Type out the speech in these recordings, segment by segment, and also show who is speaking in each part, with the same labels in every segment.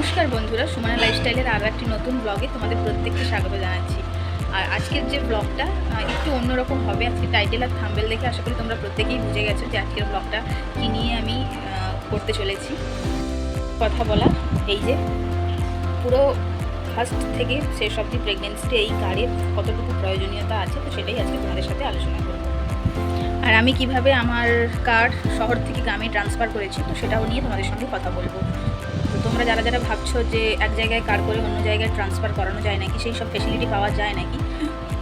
Speaker 1: নমস্কার বন্ধুরা, সুমনা লাইফস্টাইলের আরও একটি নতুন ব্লগে তোমাদের প্রত্যেককে স্বাগত জানাচ্ছি। আর আজকের যে ব্লগটা একটু অন্যরকম হবে। আজকে টাইটেল আর থাম্বেল দেখে আশা করি তোমরা প্রত্যেকেই বুঝে গেছো যে আজকের ব্লগটা কী নিয়ে আমি করতে চলেছি। কথা বলা এই যে, পুরো ফার্স্ট থেকে শেষ অবধি প্রেগনেন্সিতে এই কার্ডের কতটুকু প্রয়োজনীয়তা আছে, তো সেটাই আজকে তোমাদের সাথে আলোচনা করব। আর আমি কীভাবে আমার কার্ড শহর থেকে গ্রামে ট্রান্সফার করেছি, তো সেটাও নিয়ে তোমাদের সঙ্গে কথা বলব। তোমরা যারা যারা ভাবছ যে এক জায়গায় কার্ড করে অন্য জায়গায় ট্রান্সফার করানো যায় নাকি, সেই সব ফেসিলিটি পাওয়া যায় নাকি,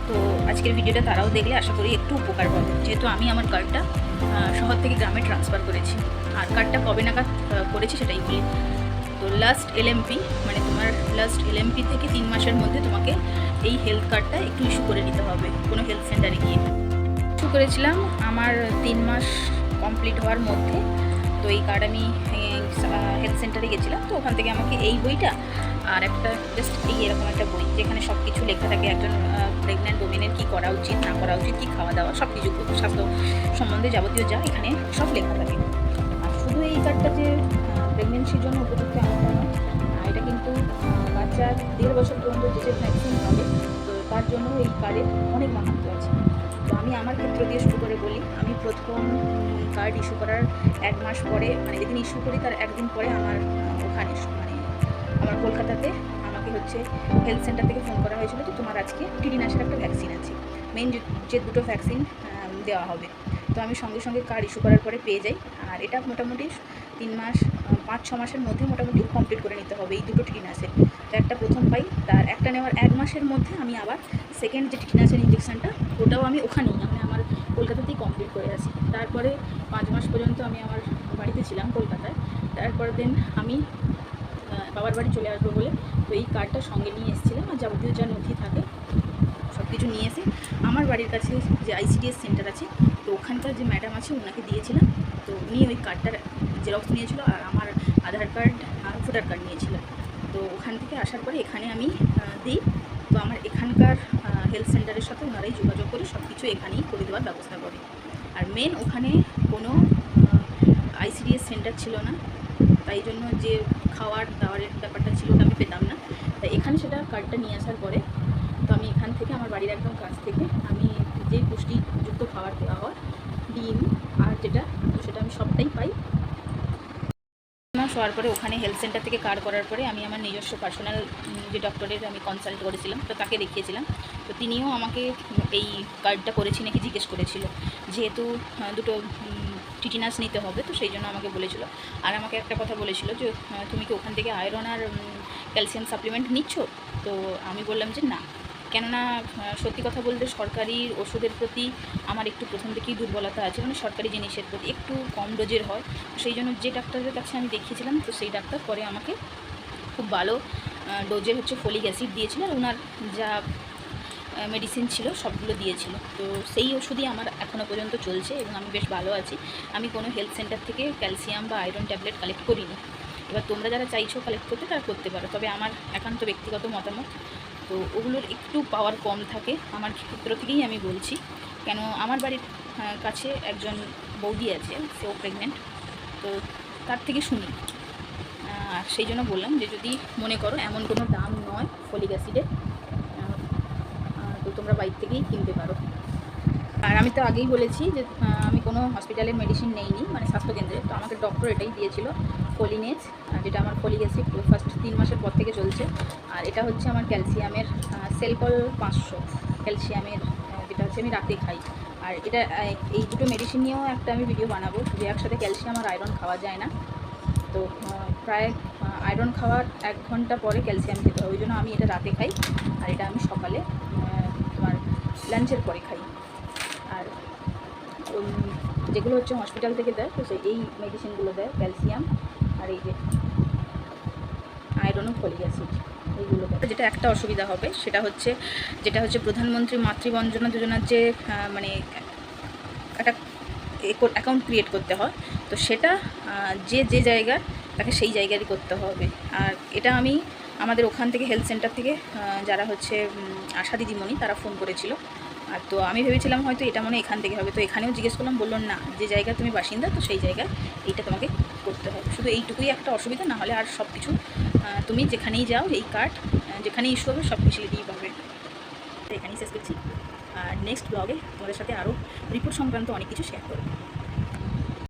Speaker 1: তো আজকের ভিডিওটা তারাও দেখলে আশা করি একটু উপকার পাবে। যেহেতু আমি আমার কার্ডটা শহর থেকে গ্রামে ট্রান্সফার করেছি। আর কার্ডটা কবে নাগাদ করেছি সেটাই বলি। তো লাস্ট এলএমপি মানে তোমার লাস্ট এলএমপি থেকে তিন মাসের মধ্যে তোমাকে এই হেলথ কার্ডটা একটু ইস্যু করে নিতে হবে, কোনো হেলথ সেন্টারে গিয়ে। ইস্যু করেছিলাম আমার তিন মাস কমপ্লিট হওয়ার মধ্যে, তো এই কার্ড আমি হেলথ সেন্টারে গেছিলাম তো ওখান থেকে আমাকে এই বইটা আর একটা জাস্ট এই এরকম একটা বই যেখানে সব কিছু লেখা থাকে একজন প্রেগনেন্ট ওমেনের কী করা উচিত না করা উচিত কী খাওয়া দাওয়া সব কিছু স্বাস্থ্য সম্বন্ধে যাবতীয় যা এখানে সব লেখা থাকে। আর শুধু এই কার্ডটা যে প্রেগনেন্সির জন্য উপযুক্ত এমনটা নয় এটা কিন্তু আহ, বাচ্চার দেড় বছর পর্যন্ত যে যে ভ্যাকসিন হবে তো তার জন্য এই কার্ডের অনেক মাহাত্ম আছে। তো আমি আমার ক্ষেত্র দিয়ে শুরু করে বলি আমি প্রথম কার্ড ইস্যু করার এক মাস পরে মানে যেদিন ইস্যু করি তার একদিন পরে আমার ওখানে মানে আমার কলকাতাতে আমাকে হচ্ছে হেলথ সেন্টার থেকে ফোন করা হয়েছিল তো তোমার আজকে টিডিনাসের একটা ভ্যাকসিন আছে। মেন যে দুটো ভ্যাকসিন দেওয়া হবে। তো আমি সঙ্গে সঙ্গে কার্ড ইস্যু করার পরে পেয়ে যাই। আর এটা মোটামুটি তিন মাস পাঁচ ছ মাসের মধ্যে মোটামুটি কমপ্লিট করে নিতে হবে এই দুটো টিটিনাসের তো একটা প্রথম পাই, তার একটা নেওয়ার এক মাসের মধ্যে আমি আবার সেকেন্ড যে টিটিনাসের ইঞ্জেকশনটা ওটাও আমি ওখানেই, আমি কলকাতাতেই কমপ্লিট করে আসি। তারপরে পাঁচ মাস পর্যন্ত আমি আমার বাড়িতে ছিলাম কলকাতায়। তারপর দেন আমি বাবার বাড়ি চলে আসব বলে তো এই কার্ডটা সঙ্গে নিয়ে এসেছিলাম আর যাবতীয় যা নথি থাকে সব কিছু নিয়ে এসে আমার বাড়ির কাছে যে আইসিডিএস সেন্টার আছে, তো ওখানকার যে ম্যাডাম আছে ওনাকে দিয়েছিলাম। তো উনি ওই কার্ডটার জেরক্স নিয়েছিল আর আমার আধার কার্ড আর ভোটার কার্ড নিয়েছিল। তো ওখান থেকে আসার পরে এখানে আমি দিই। তো আমার এখানকার হেলথ সেন্টারের সাথে ওনারাই যোগাযোগ করে সব কিছু এখানেই করে দেওয়ার ব্যবস্থা করে। আর মেন ওখানে কোনো আইসিডিএস সেন্টার ছিল না। তাই জন্য যে খাওয়ার, দাওয়ারের ব্যাপারটা ছিল ওটা আমি পেতাম না। তাই এখানে সেটা কার্ডটা নিয়ে আসার পরে, তো আমি এখান থেকে, আমার বাড়ির একদম কাছ থেকে আমি যে পুষ্টিযুক্ত খাবার দেওয়া হয়, ডিম আর যেটা সেটা আমি সবটাই পাই। মাস হওয়ার পরে ওখানে হেলথ সেন্টার থেকে কার্ড করার পরে আমি আমার নিজস্ব পার্সোনাল যে ডক্টরের আমি কনসাল্ট করেছিলাম, তো তাকে দেখিয়েছিলাম। তো তিনিও আমাকে এই কার্ডটা করেছি নাকি জিজ্ঞেস করেছিল, যেহেতু দুটো টিটিনাস নিতে হবে, তো সেই জন্য আমাকে বলেছিল। আর আমাকে একটা কথা বলেছিল যে তুমি কি ওখান থেকে আয়রন আর ক্যালসিয়াম সাপ্লিমেন্ট নিচ্ছ? তো আমি বললাম যে না। কেননা সত্যি কথা বলতে সরকারি ওষুধের প্রতি আমার একটু প্রথম থেকেই দুর্বলতা আছে। মানে সরকারি জিনিসের প্রতি একটু কম ডোজের হয়। সেই জন্য যে ডাক্তারের কাছে আমি দেখিয়েছিলাম, তো সেই ডাক্তার পরে আমাকে খুব ভালো ডোজের হচ্ছে ফলিক অ্যাসিড দিয়েছিল আর ওনার যা মেডিসিন ছিল সবগুলো দিয়েছিল। তো সেই ওষুধই আমার এখনও পর্যন্ত চলছে এবং আমি বেশ ভালো আছি। আমি কোনো হেলথ সেন্টার থেকে ক্যালসিয়াম বা আয়রন ট্যাবলেট কালেক্ট করিনি। এবার তোমরা যারা চাইছো কালেক্ট করতে, তারা করতে পারো। তবে আমার একান্ত ব্যক্তিগত মতামত তো ওগুলোর একটু পাওয়ার কম থাকে। আমার ক্ষেত্র থেকেই আমি বলছি। কেন আমার বাড়ির কাছে একজন বৌদি আছে, সেও প্রেগনেন্ট তো তার থেকে শুনি। সেই জন্য বললাম যে যদি মনে করো এমন কোনো দাম নয় ফলিক অ্যাসিডের তো তোমরা বাইর থেকেই কিনতে পারো। আর আমি তো আগেই বলেছি যে আমি কোনো হসপিটালের মেডিসিন নেইনি মানে স্বাস্থ্যকেন্দ্রে। তো আমাকে ডক্টর এটাই দিয়েছিল। ফলিনেজ যেটা আমার ফলিক অ্যাসিড ফার্স্ট তিন মাসের পর থেকে চলছে। আর এটা হচ্ছে আমার ক্যালসিয়ামের সেলকল পাঁচশো, ক্যালসিয়ামের যেটা হচ্ছে আমি রাতে খাই। আর এটা এই দুটো মেডিসিন নিয়েও একটা আমি ভিডিও বানাবো, যে একসাথে ক্যালসিয়াম আর আয়রন খাওয়া যায় না। তো প্রায় আয়রন খাওয়ার এক ঘণ্টা পরে ক্যালসিয়াম খেতে হয়, ওই জন্য আমি এটা রাতে খাই। আর এটা আমি সকালে তোমার লাঞ্চের পরে খাই। আর যেগুলো হচ্ছে হসপিটাল থেকে দেয়, তো সেই, এই মেডিসিনগুলো দেয়, ক্যালসিয়াম। আর এই যে আয়রন ও ফলিক অ্যাসিড এইগুলো যেটা একটা অসুবিধা হবে, সেটা হচ্ছে, যেটা হচ্ছে প্রধানমন্ত্রী মাতৃবন্দনা যোজনার যে মানে একটা অ্যাকাউন্ট ক্রিয়েট করতে হয়, তো সেটা যে যে জায়গার তাকে সেই জায়গারই করতে হবে। আর এটা আমি আমাদের ওখান থেকে হেলথ সেন্টার থেকে যারা হচ্ছে আশা দিদিমণি, তারা ফোন করেছিল। আর তো আমি ভেবেছিলাম হয়তো এটা মনে এখান থেকে হবে। তো এখানেও জিজ্ঞেস করলাম, বলল না, যে জায়গায় তুমি বাসিন্দা, তো সেই জায়গায় এইটা তোমাকে করতে হয় শুধু এইটুকুই একটা অসুবিধা, না হলে আর সব কিছু তুমি যেখানেই যাও, এই কার্ড যেখানেই ইস্যু হবে সব ফেসিলিটিই পাবে। এখানেই শেষ করছি। আর নেক্সট ব্লগে তোমাদের সাথে আরও রিপোর্ট সংক্রান্ত অনেক কিছু শেয়ার করব।